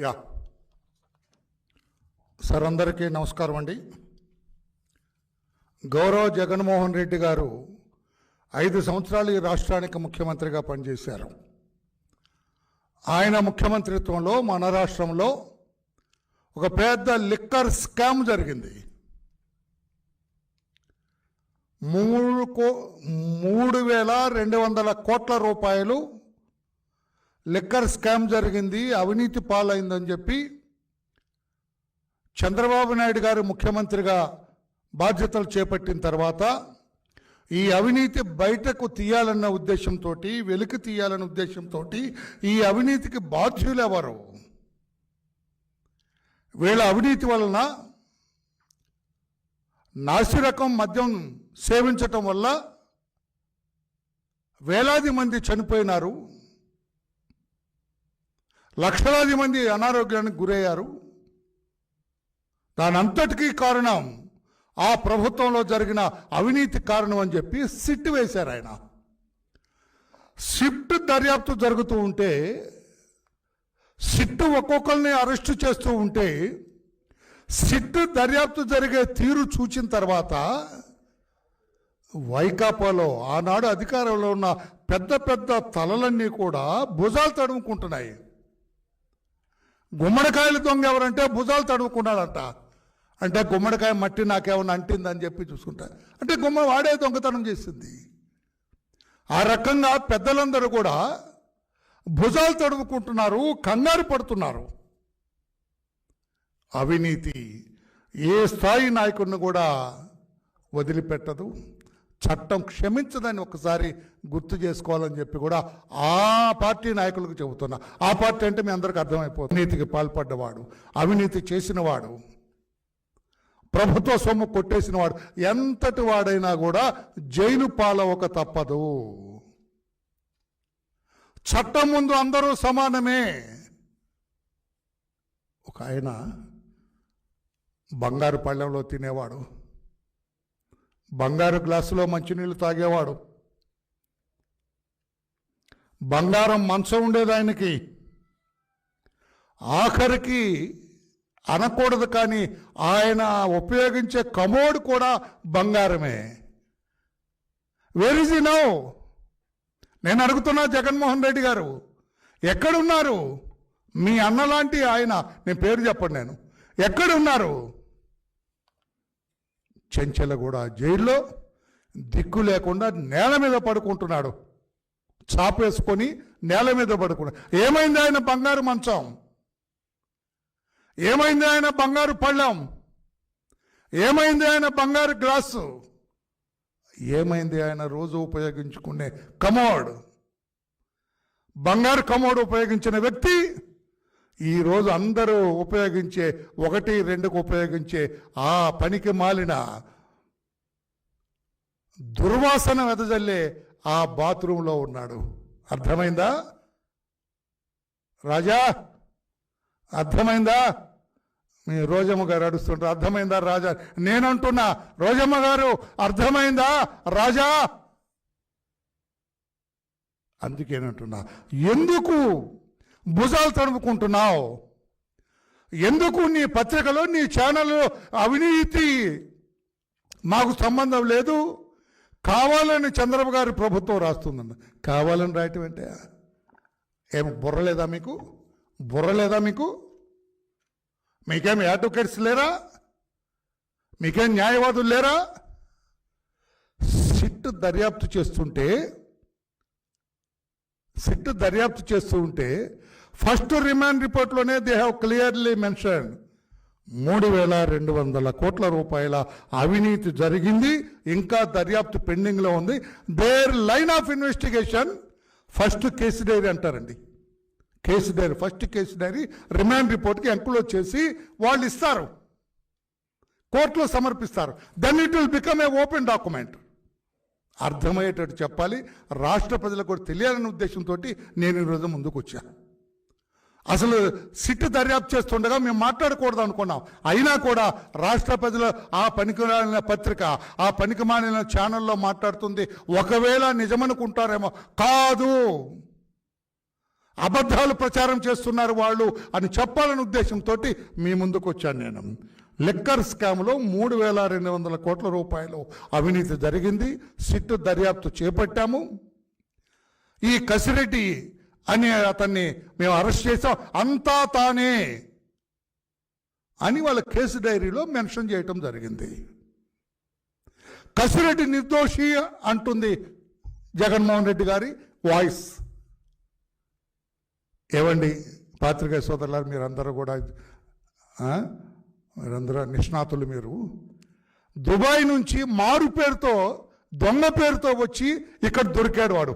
Yeah. Sir అందరికీ నమస్కారం అండి. గౌరవ జగన్మోహన్ రెడ్డి గారు ఐదు సంవత్సరాలు ఈ రాష్ట్రానికి ముఖ్యమంత్రిగా పనిచేశారు. ఆయన ముఖ్యమంత్రిత్వంలో మన రాష్ట్రంలో ఒక పెద్ద లిక్కర్ స్కామ్ జరిగింది. మూడు కో మూడు వేల రెండు వందల కోట్ల రూపాయలు లిక్కర్ స్కామ్ జరిగింది అవినీతి పాలైందని చెప్పి చంద్రబాబు నాయుడు గారు ముఖ్యమంత్రిగా బాధ్యతలు చేపట్టిన తర్వాత ఈ అవినీతి బయటకు తీయాలన్న ఉద్దేశంతో వెలికి తీయాలన్న ఉద్దేశంతో ఈ అవినీతికి బాధ్యులు ఎవరు వీళ్ళ అవినీతి వలన నాసిరకం మద్యం సేవించటం వల్ల వేలాది మంది చనిపోయినారు. లక్షలాది మంది అనారోగ్యానికి గురయ్యారు. దాని అంతటికీ కారణం ఆ ప్రభుత్వంలో జరిగిన అవినీతి కారణం అని చెప్పి సిట్ వేశారు ఆయన. సిట్ దర్యాప్తు జరుగుతూ ఉంటే సిట్ ఒక్కొక్కరిని అరెస్టు చేస్తూ ఉంటే సిట్ దర్యాప్తు జరిగే తీరు చూచిన తర్వాత వైకాపాలో ఆనాడు అధికారంలో ఉన్న పెద్ద పెద్ద తలలన్నీ కూడా భుజాలు తడుముకుంటున్నాయి గుమ్మడికాయలు దొంగ ఎవరంటే భుజాలు తడుముకున్నాడంట అంటే గుమ్మడికాయ మట్టి నాకేమన్నా అంటిందని చెప్పి చూసుకుంటా. అంటే గుమ్మ వాడే దొంగతనం చేసింది. ఆ రకంగా పెద్దలందరూ కూడా భుజాలు తడుముకుంటున్నారు కంగారు పడుతున్నారు. అవినీతి ఏ స్థాయి నాయకుడిని కూడా వదిలిపెట్టదు. చట్టం క్షమించదని ఒకసారి గుర్తు చేసుకోవాలని చెప్పి కూడా ఆ పార్టీ నాయకులకు చెబుతున్నా. ఆ పార్టీ అంటే మీ అందరికి అర్థమైపోతుంది. అవినీతికి పాల్పడ్డవాడు అవినీతి చేసినవాడు ప్రభుత్వ సొమ్ము కొట్టేసిన వాడు ఎంతటి వాడైనా కూడా జైలు పాలవక తప్పదు. చట్టం ముందు అందరూ సమానమే. ఒక ఆయన బంగారు పళ్ళెంలో తినేవాడు. బంగారు గ్లాసులో మంచినీళ్ళు తాగేవాడు. బంగారం మంచం ఉండేది ఆయనకి ఆఖరికి అనకూడదు కానీ ఆయన ఉపయోగించే కమోడ్ కూడా బంగారమే. వెర్ ఇస్ నో నేను అడుగుతున్నా జగన్మోహన్ రెడ్డి గారు. ఎక్కడున్నారు? మీ అన్నలాంటి ఆయన. నేను పేరు చెప్పండి నేను. ఎక్కడున్నారు? చెంచెలగూడ జైల్లో దిక్కు లేకుండా నేల మీద పడుకుంటున్నాడు. చాపేసుకొని నేల మీద పడుకున్నాడు. ఏమైంది ఆయన బంగారు మంచం? ఏమైంది ఆయన బంగారు పళ్ళం? ఏమైంది ఆయన బంగారు గ్లాసు? ఏమైంది ఆయన రోజు ఉపయోగించుకునే కమోడ్? బంగారు కమోడ్ ఉపయోగించిన వ్యక్తి ఈరోజు అందరూ ఉపయోగించే ఒకటి రెండుకు ఉపయోగించే ఆ పనికి మాలిన దుర్వాసన వెదజల్లే ఆ బాత్రూంలో ఉన్నాడు. అర్థమైందా? రాజా అర్థమైందా? మీ రోజమ్మ గారు అడుస్తుంటారు అర్థమైందా రాజా? నేనంటున్నా రోజమ్మ గారు అర్థమైందా? రాజా! అందుకేనంటున్నా ఎందుకు భుజాలు తడుముకుంటున్నావు. ఎందుకు నీ పత్రికలో నీ ఛానల్లో అవినీతి మాకు సంబంధం లేదు? కావాలని చంద్రబాబు గారి ప్రభుత్వం రాస్తుందన్న. కావాలని రాయటం అంటే? ఏం బుర్రలేదా మీకు? బుర్ర లేదా మీకు? మీకేం అడ్వకేట్స్ లేరా? మీకేం న్యాయవాదులు లేరా? సిట్ దర్యాప్తు చేస్తుంటే సిట్ దర్యాప్తు చేస్తూ ఉంటే ఫస్ట్ రిమాండ్ రిపోర్ట్లోనే దే హ్యావ్ క్లియర్లీ మెన్షన్ మూడు వేల రెండు వందల కోట్ల రూపాయల అవినీతి జరిగింది ఇంకా దర్యాప్తు పెండింగ్లో ఉంది. Their line of investigation first case diary అంటారండి. Case diary first case diary remand రిపోర్ట్కి enclose చేసి వాళ్ళు ఇస్తారు. కోర్టులో సమర్పిస్తారు. Then it will become a open document అర్థమయ్యేటట్టు చెప్పాలి. రాష్ట్ర ప్రజలకు కూడా తెలియాలనే ఉద్దేశంతో నేను ఈరోజు ముందుకు వచ్చాను అసలు సిట్ దర్యాప్తు చేస్తుండగా మేము మాట్లాడకూడదు అనుకున్నాం. అయినా కూడా రాష్ట్ర ప్రజలు ఆ పనికిమాలిన పత్రిక ఆ పనికిమాలిన ఛానల్లో మాట్లాడుతుంది. ఒకవేళ నిజమనుకుంటారేమో కాదు. అబద్ధాలు ప్రచారం చేస్తున్నారు వాళ్ళు అని చెప్పాలనే ఉద్దేశంతో మీ ముందుకు వచ్చాను నేను. లిక్కర్ స్కామ్లో మూడు వేల రెండు వందల కోట్ల రూపాయలు అవినీతి జరిగింది. సిట్టు దర్యాప్తు చేపట్టాము. ఈ కసిరెడ్డి అని అతన్ని మేము అరెస్ట్ చేసాం అంతా తానే అని వాళ్ళ కేసు డైరీలో మెన్షన్ చేయటం జరిగింది. కసిరెడ్డి నిర్దోషి అంటుంది జగన్మోహన్ రెడ్డి గారి వాయిస్. ఏవండి పాత్రికేయ సోదరులారు మీరందరూ కూడా మీరందరూ నిష్ణాతులు మీరు. దుబాయ్ నుంచి మారు పేరుతో దొంగ పేరుతో వచ్చి ఇక్కడ దొరికాడు వాడు.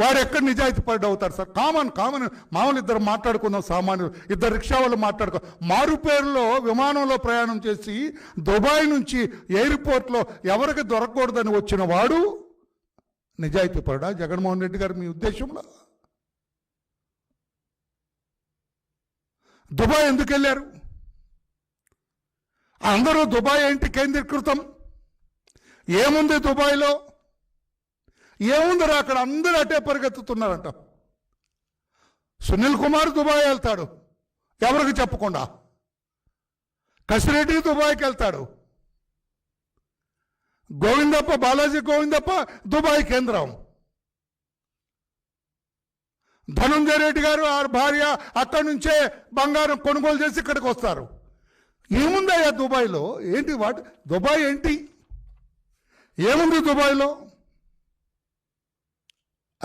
వాడు ఎక్కడ నిజాయితీ పడ్డ అవుతారు సార్? Common common. మామూలు ఇద్దరు మాట్లాడుకుందాం సామాన్యులు. ఇద్దరు రిక్షా వాళ్ళు మాట్లాడుకో. మారు పేరులో విమానంలో ప్రయాణం చేసి దుబాయ్ నుంచి ఎయిర్పోర్ట్లో ఎవరికి దొరకకూడదని వచ్చిన వాడు నిజాయితీ పడా జగన్మోహన్ రెడ్డి గారు మీ ఉద్దేశంలో? దుబాయ్ ఎందుకు వెళ్ళారు? అందరూ దుబాయ్ ఏంటి కేంద్రీకృతం? ఏముంది దుబాయ్లో? ఏముందరా అక్కడ అందరూ అటే పరిగెత్తుతున్నారంట. సునీల్ కుమార్ దుబాయ్ వెళ్తాడు. ఎవరికి చెప్పకుండా. కసిరెడ్డి దుబాయ్కి వెళ్తాడు. గోవిందప్ప బాలాజీ గోవిందప్ప దుబాయ్ కేంద్రం. ధనుంజయ రెడ్డి గారు ఆ భార్య అక్కడి నుంచే బంగారం కొనుగోలు చేసి ఇక్కడికి వస్తారు. ఏముందయ్యా దుబాయ్లో? ఏంటి వాటి దుబాయ్ ఏంటి? ఏముంది దుబాయ్లో?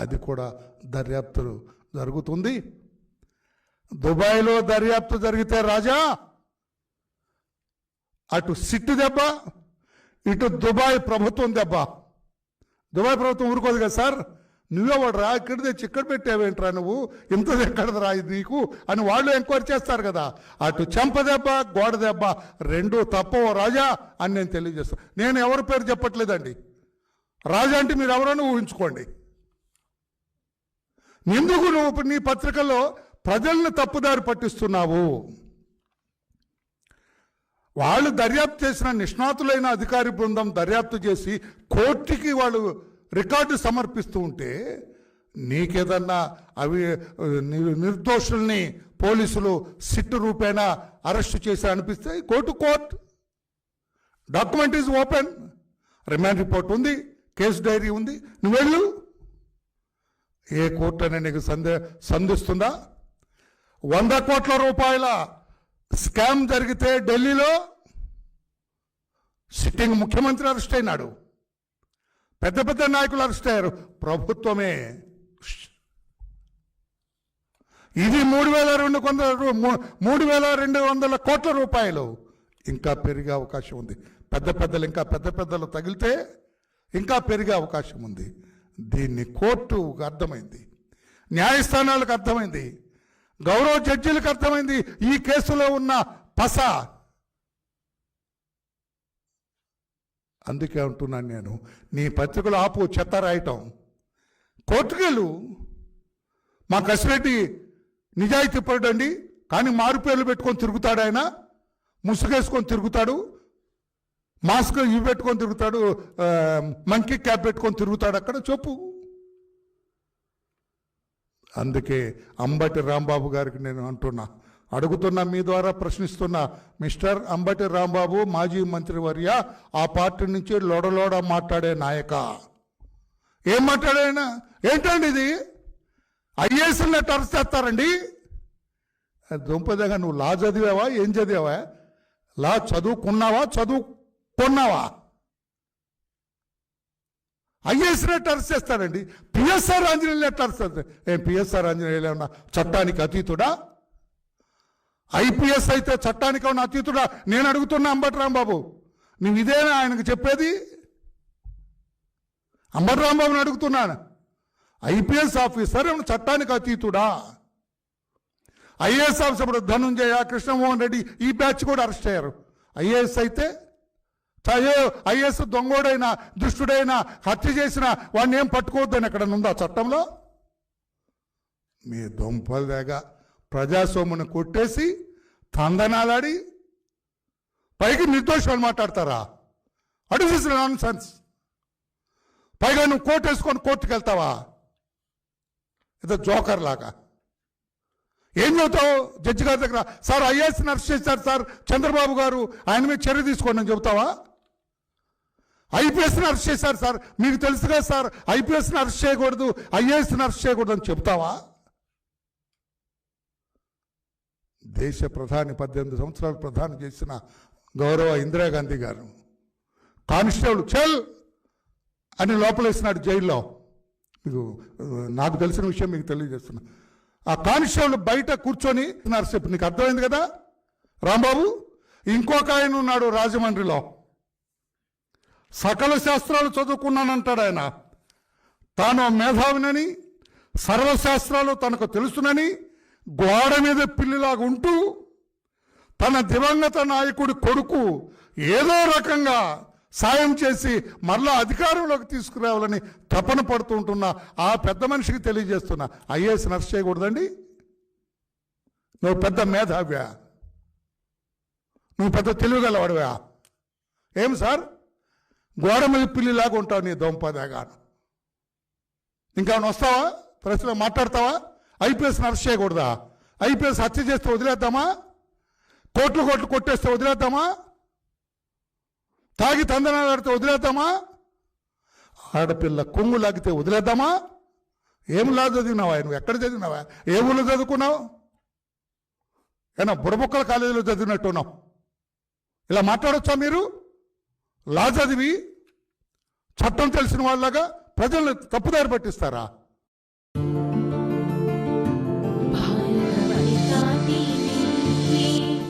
అది కూడా దర్యాప్తు జరుగుతుంది. దుబాయ్లో దర్యాప్తు జరిగితే రాజా అటు సిట్టు దెబ్బ ఇటు దుబాయ్ ప్రభుత్వం దెబ్బ. దుబాయ్ ప్రభుత్వం ఊరుకోదు కదా సార్? నువ్వే రా ఇక్కడ తెచ్చి ఇక్కడ పెట్టావేంట్రా నువ్వు? ఇంత ఎక్కడది రా ఇది నీకు? అని వాళ్ళు ఎంక్వైరీ చేస్తారు కదా. అటు చెంప దెబ్బ గోడ దెబ్బ రెండు తప్పవు రాజా అని నేను తెలియజేస్తాను నేను ఎవరి పేరు చెప్పట్లేదండి. రాజా అంటే మీరు ఎవరైనా ఊహించుకోండి. ఎందుకు నువ్వు నీ పత్రికలో ప్రజలను తప్పుదారి పట్టిస్తున్నావు. వాళ్ళు దర్యాప్తు చేసిన నిష్ణాతులైన అధికారి బృందం దర్యాప్తు చేసి కోర్టుకి వాళ్ళు రికార్డు సమర్పిస్తూ ఉంటే నీకేదన్నా అవి నిర్దోషుల్ని పోలీసులు సిట్టు రూపేణా అరెస్టు చేసి అనిపిస్తే court court document is open remand report ఉంది. కేసు డైరీ ఉంది. నువ్వు వెళ్ళు ఏ కోర్టు నీకు సందే సంధిస్తుందా? వంద కోట్ల రూపాయల స్కామ్ జరిగితే ఢిల్లీలో సిట్టింగ్ ముఖ్యమంత్రి అరెస్ట్ అయినాడు. పెద్ద పెద్ద నాయకులు అరెస్ట్ అయ్యారు. ప్రభుత్వమే. ఇది మూడు వేల రెండు వందల రూ- మూడు వేల రెండు వందల కోట్ల రూపాయలు. ఇంకా పెరిగే అవకాశం ఉంది. పెద్ద పెద్దలు ఇంకా పెద్ద పెద్దలు తగిలితే ఇంకా పెరిగే అవకాశం ఉంది. దీన్ని కోర్టుకు అర్థమైంది. న్యాయస్థానాలకు అర్థమైంది. గౌరవ జడ్జీలకు అర్థమైంది. ఈ కేసులో ఉన్న పస. అందుకే అంటున్నాను నేను నీ పత్రికలు ఆపు చెత్త రాయటం. కోర్టుకెళ్ళు. మా కసిరెడ్డి నిజాయితీ పడండి కానీ మారుపేర్లు పెట్టుకొని తిరుగుతాడు ఆయన ముసుగేసుకొని తిరుగుతాడు. మాస్క్ ఇవి పెట్టుకొని తిరుగుతాడు మంకీ క్యాప్ పెట్టుకొని తిరుగుతాడు అక్కడ చెప్పు అందుకే అంబటి రాంబాబు గారికి నేను అంటున్నా అడుగుతున్నా మీ ద్వారా ప్రశ్నిస్తున్నా మిస్టర్ అంబటి రాంబాబు మాజీ మంత్రివర్య ఆ పార్టీ నుంచి లోడలోడ మాట్లాడే నాయక. ఏం మాట్లాడాయినా ఏంటండి ఇది? ఐఏఎస్ని టర్స్ చేస్తారండి? దుంపదగా నువ్వు లా చదివావా? ఏం చదివావా? లా చదువుకున్నావా? చదువు కొన్నావా ఐఏఎస్ నెట్ అరెస్ట్ చేస్తారండి. పిఎస్ఆర్ ఆంజనేయులు ఎట్లా అరెస్ట్ చేస్తారు. ఏం పిఎస్ఆర్ ఆంజనేయులు ఏమన్నా చట్టానికి అతీతుడా? ఐపీఎస్ అయితే చట్టానికి ఉన్న అతీతుడా? నేను అడుగుతున్నా అంబటరాం రాంబాబు. నువ్వు ఇదేనా ఆయనకు చెప్పేది? అంబటరాం రాంబాబుని అడుగుతున్నాను. ఐపీఎస్ ఆఫీసర్ ఏమన్నా చట్టానికి అతీతుడా? ఐఏఎస్ ఆఫీసర్ ధనుంజయ కృష్ణమోహన్ రెడ్డి ఈ బ్యాచ్ కూడా అరెస్ట్ అయ్యారు. ఐఏఎస్ అయితే అయ్యో ఐఏఎస్ దొంగోడైనా దుష్టుడైనా హత్య చేసిన వాడిని ఏం పట్టుకోవద్దని ఎక్కడ ఉందా చట్టంలో? మీ దొంపల దాగా ప్రజాస్వామ్యను కొట్టేసి తందనాలాడి పైకి నిర్దోషాలు మాట్లాడతారా? అడిగిస్ నాన్ సెన్స్ పైగా నువ్వు కోర్టు వేసుకొని కోర్టుకు వెళ్తావా? ఏదో జోకర్ లాగా. ఏం చెబుతావు? జడ్జి గారి దగ్గర సార్ ఐఏఎస్ అరెస్ట్ చేశారు సార్ చంద్రబాబు గారు ఆయన మీద చర్య తీసుకోండి అని చెబుతావా? ఐపీఎస్ని అరెస్ట్ చేశారు సార్. మీకు తెలుసు కదా సార్ ఐపీఎస్ని అరెస్ట్ చేయకూడదు ఐఏఎస్ని అరెస్ట్ చేయకూడదు అని చెప్తావా? దేశ ప్రధాని పద్దెనిమిది సంవత్సరాలు ప్రధాని చేసిన గౌరవ ఇందిరాగాంధీ గారు కానిస్టేబుల్ చల్ అని లోపలేసినాడు జైల్లో. మీకు నాకు తెలిసిన విషయం మీకు తెలియజేస్తున్నా. ఆ కానిస్టేబుల్ బయట కూర్చొని నరసేపు నీకు అర్థమైంది కదా? రాంబాబు ఇంకొక ఆయన ఉన్నాడు రాజమండ్రిలో. సకల శాస్త్రాలు చదువుకున్నానంటాడు ఆయన. తాను మేధావినని సర్వశాస్త్రాలు తనకు తెలుసునని గోడ మీద పిల్లిలాగా ఉంటూ తన దివంగత నాయకుడి కొడుకు ఏదో రకంగా సాయం చేసి మరలా అధికారంలోకి తీసుకురావాలని తపన పడుతూ ఉంటున్న ఆ పెద్ద మనిషికి తెలియజేస్తున్నా. ఐఏఎస్ నర్స్ చేయకూడదండి. నువ్వు పెద్ద మేధావ్యా. నువ్వు పెద్ద తెలివిగలవాడివా. ఏం సార్? గోడ మీద పిల్లిలాగా ఉంటావు నీ దొంపదాగాను ఇంకా వస్తావా? ప్రశ్న మాట్లాడతావా? ఐపీఎస్ అరెస్ట్ చేయకూడదా? ఐపీఎస్ హత్య చేస్తే వదిలేద్దామా? కోట్లు కోట్లు కొట్టేస్తే వదిలేద్దామా? తాగి తందనాలు ఆడితే వదిలేద్దామా? ఆడపిల్ల కొంగు లాగితే వదిలేద్దామా? ఏం లా చదివినావా? నువ్వు ఎక్కడ చదివినావా? ఏ ఊళ్ళో చదువుకున్నావు? ఏమన్నా బుడబుక్కల కాలేజీలో చదివినట్టున్నావు? ఇలా మాట్లాడొచ్చా మీరు? లా చదివి చట్టం తెలిసిన వాళ్ళగా ప్రజల్ని తప్పుదారి పట్టిస్తారా?